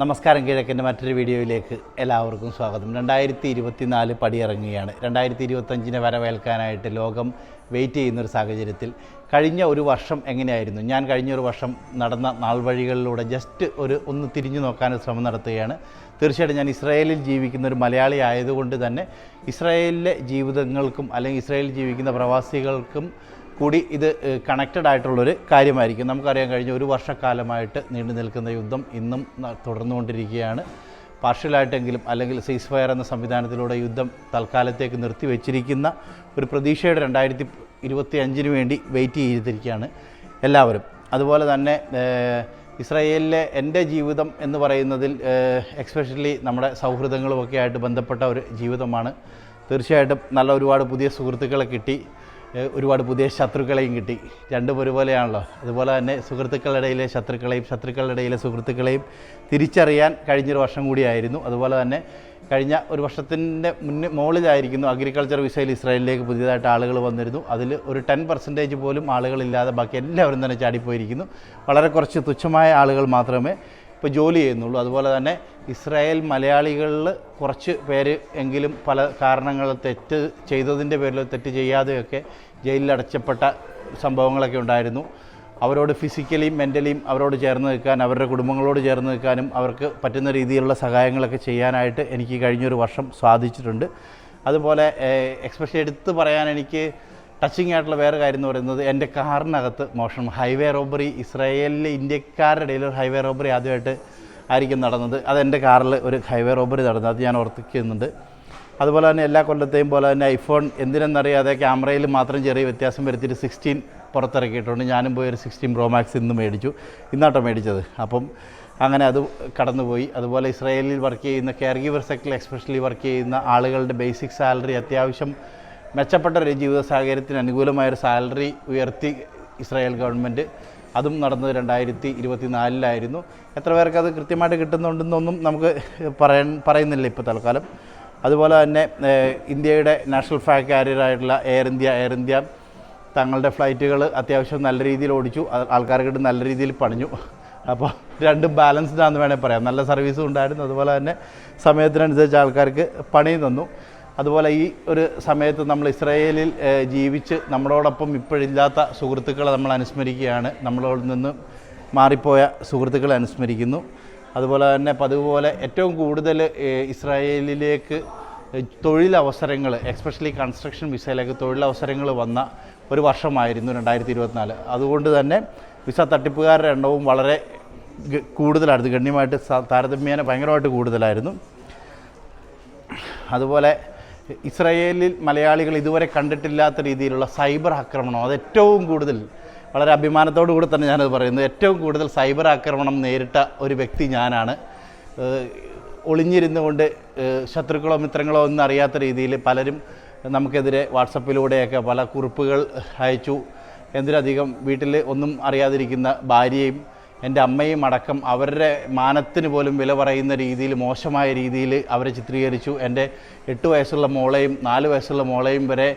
നമസ്കാരം കിഴക്കിന്റെ മറ്റൊരു വീഡിയോയിലേക്ക് എല്ലാവർക്കും സ്വാഗതം. രണ്ടായിരത്തി ഇരുപത്തിനാല് പടിയിറങ്ങുകയാണ്. രണ്ടായിരത്തി ഇരുപത്തഞ്ചിനെ വരവേൽക്കാനായിട്ട് ലോകം വെയിറ്റ് ചെയ്യുന്നൊരു സാഹചര്യത്തിൽ കഴിഞ്ഞ ഒരു വർഷം എങ്ങനെയായിരുന്നു? ഞാൻ കഴിഞ്ഞ ഒരു വർഷം നടന്ന നാൾവഴികളിലൂടെ ജസ്റ്റ് ഒരു ഒന്ന് തിരിഞ്ഞു നോക്കാൻ ശ്രമം നടത്തുകയാണ്. തീർച്ചയായിട്ടും ഞാൻ ഇസ്രായേലിൽ ജീവിക്കുന്ന ഒരു മലയാളി ആയതുകൊണ്ട് തന്നെ ഇസ്രായേലിലെ ജീവിതങ്ങൾക്കും അല്ലെങ്കിൽ ഇസ്രായേലിൽ ജീവിക്കുന്ന പ്രവാസികൾക്കും കൂടി ഇത് കണക്റ്റഡ് ആയിട്ടുള്ളൊരു കാര്യമായിരിക്കും. നമുക്കറിയാൻ കഴിഞ്ഞ ഒരു വർഷക്കാലമായിട്ട് നീണ്ടു നിൽക്കുന്ന യുദ്ധം ഇന്നും തുടർന്നുകൊണ്ടിരിക്കുകയാണ്. പാർഷ്യലായിട്ടെങ്കിലും അല്ലെങ്കിൽ സീസ് ഫയർ എന്ന സംവിധാനത്തിലൂടെ യുദ്ധം തൽക്കാലത്തേക്ക് നിർത്തിവെച്ചിരിക്കുന്ന ഒരു പ്രതീക്ഷയുടെ രണ്ടായിരത്തി ഇരുപത്തി അഞ്ചിന് വേണ്ടി വെയിറ്റ് ചെയ്തിരിക്കുകയാണ് എല്ലാവരും. അതുപോലെ തന്നെ ഇസ്രായേലിലെ എന്റെ ജീവിതം എന്ന് പറയുന്നതിൽ എക്സ്പെഷ്യലി നമ്മുടെ സൗഹൃദങ്ങളുമൊക്കെ ആയിട്ട് ബന്ധപ്പെട്ട ഒരു ജീവിതമാണ്. തീർച്ചയായിട്ടും നല്ല ഒരുപാട് പുതിയ സുഹൃത്തുക്കളെ കിട്ടി. ഒരുപാട് പുതിയ ശത്രുക്കളെയും കിട്ടി. രണ്ടും ഒരുപോലെയാണല്ലോ. അതുപോലെ തന്നെ സുഹൃത്തുക്കളുടെ ഇടയിലെ ശത്രുക്കളെയും ശത്രുക്കളുടെ ഇടയിലെ സുഹൃത്തുക്കളെയും തിരിച്ചറിയാൻ കഴിഞ്ഞൊരു വർഷം കൂടിയായിരുന്നു. അതുപോലെ തന്നെ കഴിഞ്ഞ ഒരു വർഷത്തിന്റെ മുന്നേ മുകളിലായിരിക്കുന്നു അഗ്രികൾച്ചർ വിസയിൽ ഇസ്രായേലിലേക്ക് പുതിയതായിട്ട് ആളുകൾ വന്നിരുന്നു. അതിൽ ഒരു ടെൻ പെർസെന്റേജ് പോലും ആളുകളില്ലാതെ ബാക്കി എല്ലാവരും തന്നെ ചാടിപ്പോയിരിക്കുന്നു. വളരെ കുറച്ച് തുച്ഛമായ ആളുകൾ മാത്രമേ ഇപ്പോൾ ജോലി ചെയ്യുന്നുള്ളൂ. അതുപോലെ തന്നെ ഇസ്രായേൽ മലയാളികളിൽ കുറച്ച് പേര് എങ്കിലും പല കാരണങ്ങൾ തെറ്റ് ചെയ്തതിന്റെ പേരിൽ തെറ്റ് ചെയ്യാതെയൊക്കെ ജയിലിൽ അടച്ചപ്പെട്ട സംഭവങ്ങളൊക്കെ ഉണ്ടായിരുന്നു. അവരോട് ഫിസിക്കലിയും മെന്റലിയും അവരോട് ചേർന്ന് നിൽക്കാൻ അവരുടെ കുടുംബങ്ങളോട് ചേർന്ന് നിൽക്കാനും അവർക്ക് പറ്റുന്ന രീതിയിലുള്ള സഹായങ്ങളൊക്കെ ചെയ്യാനായിട്ട് എനിക്ക് കഴിഞ്ഞൊരു വർഷം സാധിച്ചിട്ടുണ്ട്. അതുപോലെ എക്സ്പെഷ്യലി എടുത്ത് പറയാൻ എനിക്ക് ടച്ചിങ് ആയിട്ടുള്ള വേറെ കാര്യം എന്ന് പറയുന്നത് എന്റെ കാറിനകത്ത് മോഷണം ഹൈവേ റോബറി ഇസ്രായേലിലെ ഇന്ത്യക്കാരുടെ ഇടയിൽ ഒരു ഹൈവേ റോബറി ആദ്യമായിട്ട് ആയിരിക്കും നടന്നത്. എന്റെ കാറിൽ ഒരു ഹൈവേ റോബറി നടന്നത്. അത് ഞാൻ ഓർത്തിക്കുന്നുണ്ട് അതുപോലെ തന്നെ എല്ലാ കൊല്ലത്തെയും പോലെ തന്നെ ഐഫോൺ എന്തിനെന്നറിയാതെ ക്യാമറയിൽ മാത്രം ചെറിയ വ്യത്യാസം വരുത്തിയിട്ട് സിക്സ്റ്റീൻ പുറത്തിറക്കിയിട്ടുണ്ട്. ഞാനും പോയി ഒരു സിക്സ്റ്റീൻ പ്രോ മാക്സ് ഇന്ന് മേടിച്ചു. ഇന്നാട്ടോ മേടിച്ചത്. അപ്പം അങ്ങനെ അത് കടന്നുപോയി. അതുപോലെ ഇസ്രായേലിൽ വർക്ക് ചെയ്യുന്ന കെയർ ഗീവർ സെക്ടറിൽ എക്സ്പെഷ്യലി വർക്ക് ചെയ്യുന്ന ആളുകളുടെ ബേസിക് സാലറി അത്യാവശ്യം മെച്ചപ്പെട്ട ഒരു ജീവിത സാഹചര്യത്തിന് അനുകൂലമായൊരു സാലറി ഉയർത്തി ഇസ്രായേൽ ഗവൺമെന്റ് അതും നടന്നത് രണ്ടായിരത്തി ഇരുപത്തി നാലിലായിരുന്നു എത്ര പേർക്ക് അത് കൃത്യമായിട്ട് കിട്ടുന്നുണ്ടെന്നൊന്നും നമുക്ക് പറയാൻ പറയുന്നില്ല ഇപ്പോൾ തൽക്കാലം. അതുപോലെ തന്നെ ഇന്ത്യയുടെ നാഷണൽ ഫ്ലാഗ് കാരിയറായിട്ടുള്ള എയർ ഇന്ത്യ എയർ ഇന്ത്യ തങ്ങളുടെ ഫ്ലൈറ്റുകൾ അത്യാവശ്യം നല്ല രീതിയിൽ ഓടിച്ചു. ആൾക്കാർക്കിട്ട് ആൾക്കാർക്ക് നല്ല രീതിയിൽ പണിഞ്ഞു. അപ്പോൾ രണ്ടും ബാലൻസ്ഡ് ആണെന്ന് പറയാം. നല്ല സർവീസും ഉണ്ടായിരുന്നു. അതുപോലെ തന്നെ സമയത്തിനനുസരിച്ച് ആൾക്കാർക്ക് പണി തന്നു. അതുപോലെ ഈ ഒരു സമയത്ത് നമ്മൾ ഇസ്രയേലിൽ ജീവിച്ച് നമ്മളോടൊപ്പം ഇപ്പോഴില്ലാത്ത സുഹൃത്തുക്കളെ നമ്മൾ അനുസ്മരിക്കുകയാണ്. നമ്മളോട് നിന്ന് മാറിപ്പോയ സുഹൃത്തുക്കളെ അനുസ്മരിക്കുന്നു. അതുപോലെ തന്നെ പതിവ് പോലെ ഏറ്റവും കൂടുതൽ ഇസ്രായേലിലേക്ക് തൊഴിലവസരങ്ങൾ എക്സ്പെഷ്യലി കൺസ്ട്രക്ഷൻ വിസയിലേക്ക് തൊഴിലവസരങ്ങൾ വന്ന ഒരു വർഷമായിരുന്നു രണ്ടായിരത്തി ഇരുപത്തിനാല് അതുകൊണ്ട് തന്നെ വിസ തട്ടിപ്പുകാരുടെ എണ്ണവും വളരെ കൂടുതലായിരുന്നു. ഗണ്യമായിട്ട് താരതമ്യേന ഭയങ്കരമായിട്ട് കൂടുതലായിരുന്നു. അതുപോലെ ഇസ്രായേലിൽ മലയാളികൾ ഇതുവരെ കണ്ടിട്ടില്ലാത്ത രീതിയിലുള്ള സൈബർ ആക്രമണം അത് ഏറ്റവും കൂടുതൽ വളരെ അഭിമാനത്തോടു കൂടി തന്നെ ഞാനത് പറയുന്നു. ഏറ്റവും കൂടുതൽ സൈബർ ആക്രമണം നേരിട്ട ഒരു വ്യക്തി ഞാനാണ്. ഒളിഞ്ഞിരുന്നു കൊണ്ട് ശത്രുക്കളോ മിത്രങ്ങളോ ഒന്നും അറിയാത്ത രീതിയിൽ പലരും നമുക്കെതിരെ വാട്സപ്പിലൂടെയൊക്കെ പല കുറിപ്പുകൾ അയച്ചു. എന്തിനധികം വീട്ടിൽ ഒന്നും അറിയാതിരിക്കുന്ന ഭാര്യയും എന്റെ അമ്മയും അടക്കം അവരുടെ മാനത്തിന് പോലും വില പറയുന്ന രീതിയിൽ മോശമായ രീതിയിൽ അവരെ ചിത്രീകരിച്ചു. എന്റെ എട്ട് വയസ്സുള്ള മോളെയും നാല് വയസ്സുള്ള മോളെയും വരെ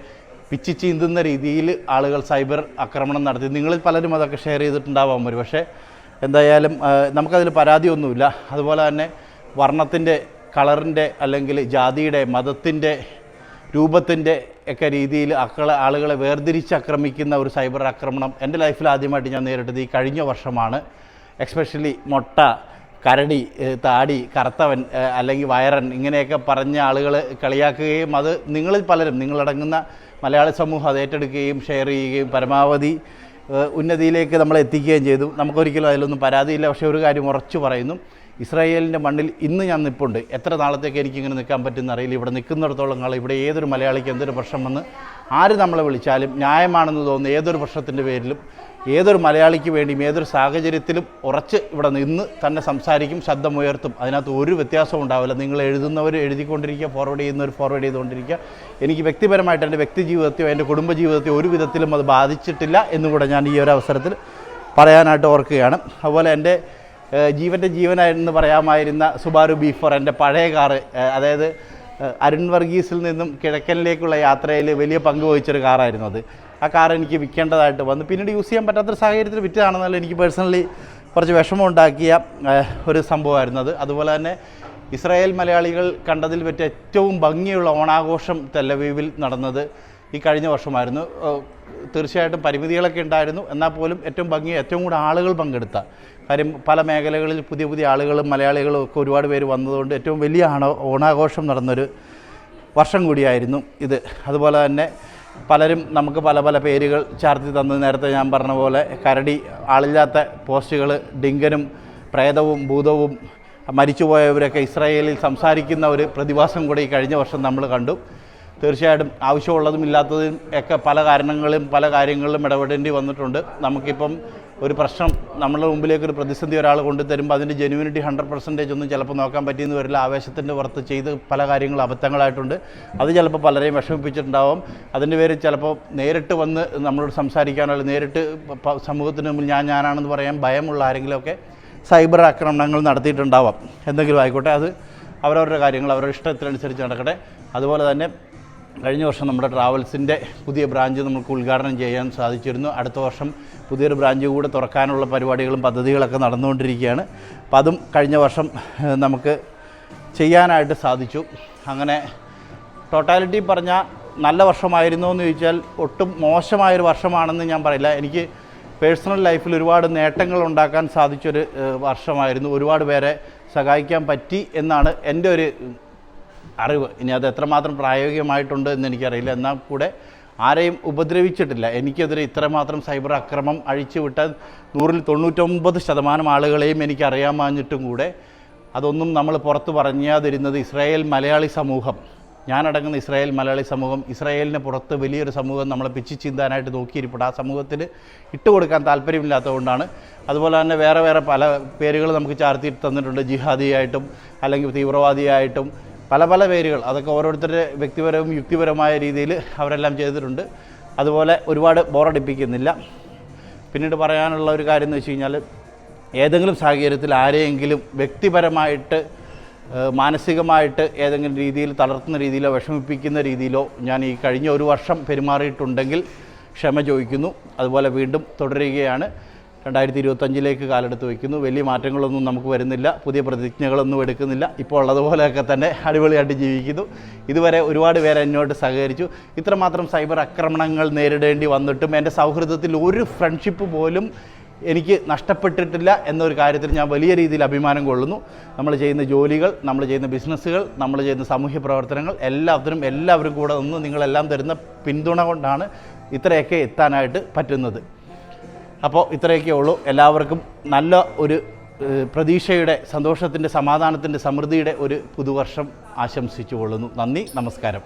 പിച്ചി ചീന്തുന്ന രീതിയിൽ ആളുകൾ സൈബർ ആക്രമണം നടത്തി. നിങ്ങളിൽ പലരും അതൊക്കെ ഷെയർ ചെയ്തിട്ടുണ്ടാവാം ഒരു പക്ഷേ. എന്തായാലും നമുക്കതിൽ പരാതിയൊന്നുമില്ല. അതുപോലെ തന്നെ വർണത്തിന്റെ കളറിന്റെ അല്ലെങ്കിൽ ജാതിയുടെ മതത്തിന്റെ രൂപത്തിന്റെ ഒക്കെ രീതിയിൽ അക്കളെ ആളുകളെ വേർതിരിച്ച് ആക്രമിക്കുന്ന ഒരു സൈബർ ആക്രമണം എന്റെ ലൈഫിൽ ആദ്യമായിട്ട് ഞാൻ നേരിട്ടത് ഈ കഴിഞ്ഞ വർഷമാണ്. എക്സ്പെഷ്യലി മൊട്ട കരടി താടി കറുത്തവൻ അല്ലെങ്കിൽ വയറൻ ഇങ്ങനെയൊക്കെ പറഞ്ഞ ആളുകൾ കളിയാക്കുകയും അത് നിങ്ങളിൽ പലരും നിങ്ങളടങ്ങുന്ന മലയാളി സമൂഹം അത് ഏറ്റെടുക്കുകയും ഷെയർ ചെയ്യുകയും പരമാവധി ഉന്നതിയിലേക്ക് നമ്മളെത്തിക്കുകയും ചെയ്തു. നമുക്കൊരിക്കലും അതിലൊന്നും പരാതിയില്ല. പക്ഷേ ഒരു കാര്യം ഉറച്ചു പറയുന്നു. ഇസ്രായേലിന്റെ മണ്ണിൽ ഇന്ന് ഞാൻ നിൽപ്പുണ്ട് എത്ര നാളത്തേക്ക് എനിക്ക് ഇങ്ങനെ നിൽക്കാൻ പറ്റുന്ന അറിയില്ല. ഇവിടെ നിൽക്കുന്നിടത്തോളം കാലം ഇവിടെ ഏതൊരു മലയാളിക്ക് എന്തൊരു പ്രശ്നം വന്ന് ആര് നമ്മളെ വിളിച്ചാലും ന്യായമാണെന്ന് തോന്നുന്ന ഏതൊരു പ്രശ്നത്തിന്റെ പേരിലും ഏതൊരു മലയാളിക്ക് വേണ്ടിയും ഏതൊരു സാഹചര്യത്തിലും ഉറച്ച് ഇവിടെ നിന്ന് തന്നെ സംസാരിക്കും ശബ്ദമുയർത്തും അതിനകത്ത് ഒരു വ്യത്യാസവും ഉണ്ടാവില്ല. നിങ്ങൾ എഴുതുന്നവർ എഴുതിക്കൊണ്ടിരിക്കുക ഫോർവേഡ് ചെയ്യുന്നവർ ഫോർവേഡ് ചെയ്തുകൊണ്ടിരിക്കുക. എനിക്ക് വ്യക്തിപരമായിട്ട് എന്റെ വ്യക്തി ജീവിതത്തെയോ എന്റെ കുടുംബ ജീവിതത്തെയോ ഒരു വിധത്തിലും അത് ബാധിച്ചിട്ടില്ല എന്നുകൂടെ ഞാൻ ഈ ഒരു അവസരത്തിൽ പറയാനായിട്ട് ഓർക്കുകയാണ്. അതുപോലെ എന്റെ ജീവന്റെ ജീവനായിരുന്നു പറയാമായിരുന്ന സുബാരു ബി ഫോർ എന്റെ പഴയ കാറ് അതായത് അരുൺ വർഗീസിൽ നിന്നും കിഴക്കനിലേക്കുള്ള യാത്രയിൽ വലിയ പങ്ക് വഹിച്ചൊരു കാറായിരുന്നു അത്. ആ കാർ എനിക്ക് വിൽക്കേണ്ടതായിട്ട് വന്നു. പിന്നീട് യൂസ് ചെയ്യാൻ പറ്റാത്തൊരു സാഹചര്യത്തിൽ വിറ്റതാണെന്നല്ല എനിക്ക് പേഴ്സണലി കുറച്ച് വിഷമമുണ്ടാക്കിയ ഒരു സംഭവമായിരുന്നു അത്. അതുപോലെ തന്നെ ഇസ്രായേൽ മലയാളികൾ കണ്ടതിൽ വെച്ച് ഏറ്റവും ഭംഗിയുള്ള ഓണാഘോഷം തെല്ലവീവിൽ നടന്നത് ഈ കഴിഞ്ഞ വർഷമായിരുന്നു. തീർച്ചയായിട്ടും പരിമിതികളൊക്കെ ഉണ്ടായിരുന്നു. എന്നാൽ പോലും ഏറ്റവും ഭംഗി ഏറ്റവും കൂടുതൽ ആളുകൾ പങ്കെടുത്ത കാര്യം പല മേഖലകളിൽ പുതിയ പുതിയ ആളുകളും മലയാളികളും ഒക്കെ ഒരുപാട് പേര് വന്നതുകൊണ്ട് ഏറ്റവും വലിയ ആണോ ഓണാഘോഷം നടന്നൊരു വർഷം കൂടിയായിരുന്നു ഇത്. അതുപോലെ തന്നെ പലരും നമുക്ക് പല പല പേരുകൾ ചാർത്തി തന്ന നേരത്തെ ഞാൻ പറഞ്ഞ പോലെ കരടി ആളില്ലാത്ത പോസ്റ്റുകൾ ഡിങ്കനും പ്രേതവും ഭൂതവും മരിച്ചുപോയവരൊക്കെ ഇസ്രായേലിൽ സംസാരിക്കുന്ന ഒരു പ്രതിഭാസം കൂടി ഈ കഴിഞ്ഞ വർഷം നമ്മൾ കണ്ടു. തീർച്ചയായിട്ടും ആവശ്യമുള്ളതും ഇല്ലാത്തതും ഒക്കെ പല കാരണങ്ങളും പല കാര്യങ്ങളിലും ഇടപെടേണ്ടി വന്നിട്ടുണ്ട്. നമുക്കിപ്പം ഒരു പ്രശ്നം നമ്മളുടെ മുമ്പിലേക്ക് ഒരു പ്രതിസന്ധി ഒരാൾ കൊണ്ടുതരുമ്പോൾ അതിന്റെ ജെനുവിനിറ്റി ഹൺഡ്രഡ് പെർസെന്റേജ് ഒന്നും ചിലപ്പോൾ നോക്കാൻ പറ്റിയെന്ന് വരില്ല. ആവേശത്തിന്റെ പുറത്ത് ചെയ്ത് പല കാര്യങ്ങളും അബദ്ധങ്ങളായിട്ടുണ്ട്. അത് ചിലപ്പോൾ പലരെയും വിഷമിപ്പിച്ചിട്ടുണ്ടാവും. അതിന്റെ പേര് ചിലപ്പോൾ നേരിട്ട് വന്ന് നമ്മളോട് സംസാരിക്കാനോ അല്ലെങ്കിൽ നേരിട്ട് സമൂഹത്തിന് മുമ്പിൽ ഞാൻ ഞാനാണെന്ന് പറയാൻ ഭയമുള്ള ആരെങ്കിലുമൊക്കെ സൈബർ ആക്രമണങ്ങൾ നടത്തിയിട്ടുണ്ടാവാം. എന്തെങ്കിലും ആയിക്കോട്ടെ അത് അവരവരുടെ കാര്യങ്ങൾ അവരുടെ ഇഷ്ടത്തിനനുസരിച്ച് നടക്കട്ടെ. അതുപോലെ തന്നെ കഴിഞ്ഞ വർഷം നമ്മുടെ ട്രാവൽസിന്റെ പുതിയ ബ്രാഞ്ച് നമുക്ക് ഉദ്ഘാടനം ചെയ്യാൻ സാധിച്ചിരുന്നു. അടുത്ത വർഷം പുതിയൊരു ബ്രാഞ്ച് കൂടെ തുറക്കാനുള്ള പരിപാടികളും പദ്ധതികളൊക്കെ നടന്നുകൊണ്ടിരിക്കുകയാണ്. അപ്പം അതും കഴിഞ്ഞ വർഷം നമുക്ക് ചെയ്യാനായിട്ട് സാധിച്ചു. അങ്ങനെ ടോട്ടാലിറ്റി പറഞ്ഞാൽ നല്ല വർഷമായിരുന്നു എന്ന് ചോദിച്ചാൽ ഒട്ടും മോശമായൊരു വർഷമാണെന്ന് ഞാൻ പറയില്ല. എനിക്ക് പേഴ്സണൽ ലൈഫിൽ ഒരുപാട് നേട്ടങ്ങൾ ഉണ്ടാക്കാൻ സാധിച്ചൊരു വർഷമായിരുന്നു. ഒരുപാട് പേരെ സഹായിക്കാൻ പറ്റി എന്നാണ് എന്റെ ഒരു അറിവ്. ഇനി അത് എത്രമാത്രം പ്രായോഗികമായിട്ടുണ്ട് എന്ന് എനിക്കറിയില്ല. എന്നാൽ കൂടെ ആരെയും ഉപദ്രവിച്ചിട്ടില്ല. എനിക്കെതിരെ ഇത്രമാത്രം സൈബർ അക്രമം അഴിച്ചുവിട്ട നൂറിൽ തൊണ്ണൂറ്റൊമ്പത് ശതമാനം ആളുകളെയും എനിക്കറിയാമാഞ്ഞിട്ടും കൂടെ അതൊന്നും നമ്മൾ പുറത്ത് പറഞ്ഞാതിരുന്നത് ഇസ്രായേൽ മലയാളി സമൂഹം. ഞാനടങ്ങുന്ന ഇസ്രായേൽ മലയാളി സമൂഹം ഇസ്രായേലിന് പുറത്ത് വലിയൊരു സമൂഹം നമ്മളെ പിച്ചി ചിന്താനായിട്ട് നോക്കിയിരിപ്പുണ്ട്. ആ സമൂഹത്തിന് ഇട്ടുകൊടുക്കാൻ താല്പര്യമില്ലാത്തതുകൊണ്ടാണ്. അതുപോലെ തന്നെ വേറെ വേറെ പല പേരുകൾ നമുക്ക് ചാർത്തി തന്നിട്ടുണ്ട്. ജിഹാദിയായിട്ടും അല്ലെങ്കിൽ തീവ്രവാദിയായിട്ടും പല പല പേരുകൾ. അതൊക്കെ ഓരോരുത്തരുടെ വ്യക്തിപരവും യുക്തിപരവുമായ രീതിയിൽ അവരെല്ലാം ചെയ്തിട്ടുണ്ട്. അതുപോലെ ഒരുപാട് ബോറടിപ്പിക്കുന്നില്ല പിന്നീട് പറയാനുള്ള ഒരു കാര്യം എന്ന് വെച്ച് കഴിഞ്ഞാൽ ഏതെങ്കിലും സാഹചര്യത്തിൽ ആരെയെങ്കിലും വ്യക്തിപരമായിട്ട് മാനസികമായിട്ട് ഏതെങ്കിലും രീതിയിൽ തളർത്തുന്ന രീതിയിലോ വിഷമിപ്പിക്കുന്ന രീതിയിലോ ഞാൻ ഈ കഴിഞ്ഞ ഒരു വർഷം പെരുമാറിയിട്ടുണ്ടെങ്കിൽ ക്ഷമ ചോദിക്കുന്നു. അതുപോലെ വീണ്ടും തുടരുകയാണ്. രണ്ടായിരത്തി ഇരുപത്തഞ്ചിലേക്ക് കാലെടുത്ത് വയ്ക്കുന്നു. വലിയ മാറ്റങ്ങളൊന്നും നമുക്ക് വരുന്നില്ല. പുതിയ പ്രതിജ്ഞകളൊന്നും എടുക്കുന്നില്ല. ഇപ്പോൾ ഉള്ളതുപോലെയൊക്കെ തന്നെ അടിപൊളിയായിട്ട് ജീവിക്കുന്നു. ഇതുവരെ ഒരുപാട് പേരെ എന്നോട് സഹകരിച്ചു. ഇത്രമാത്രം സൈബർ ആക്രമണങ്ങൾ നേരിടേണ്ടി വന്നിട്ടും എന്റെ സൗഹൃദത്തിൽ ഒരു ഫ്രണ്ട്ഷിപ്പ് പോലും എനിക്ക് നഷ്ടപ്പെട്ടിട്ടില്ല എന്നൊരു കാര്യത്തിൽ ഞാൻ വലിയ രീതിയിൽ അഭിമാനം കൊള്ളുന്നു. നമ്മൾ ചെയ്യുന്ന ജോലികൾ നമ്മൾ ചെയ്യുന്ന ബിസിനസ്സുകൾ നമ്മൾ ചെയ്യുന്ന സാമൂഹ്യ പ്രവർത്തനങ്ങൾ എല്ലാത്തിനും എല്ലാവരും കൂടെ നിന്ന് നിങ്ങളെല്ലാം തരുന്ന പിന്തുണ കൊണ്ടാണ് ഇത്രയൊക്കെ എത്താനായിട്ട് പറ്റുന്നത്. അപ്പോൾ ഇത്രയൊക്കെ ഉള്ളൂ. എല്ലാവർക്കും നല്ല ഒരു പ്രതീക്ഷയുടെ സന്തോഷത്തിന്റെ സമാധാനത്തിന്റെ സമൃദ്ധിയുടെ ഒരു പുതുവർഷം ആശംസിച്ചു കൊള്ളുന്നു നന്ദി നമസ്കാരം.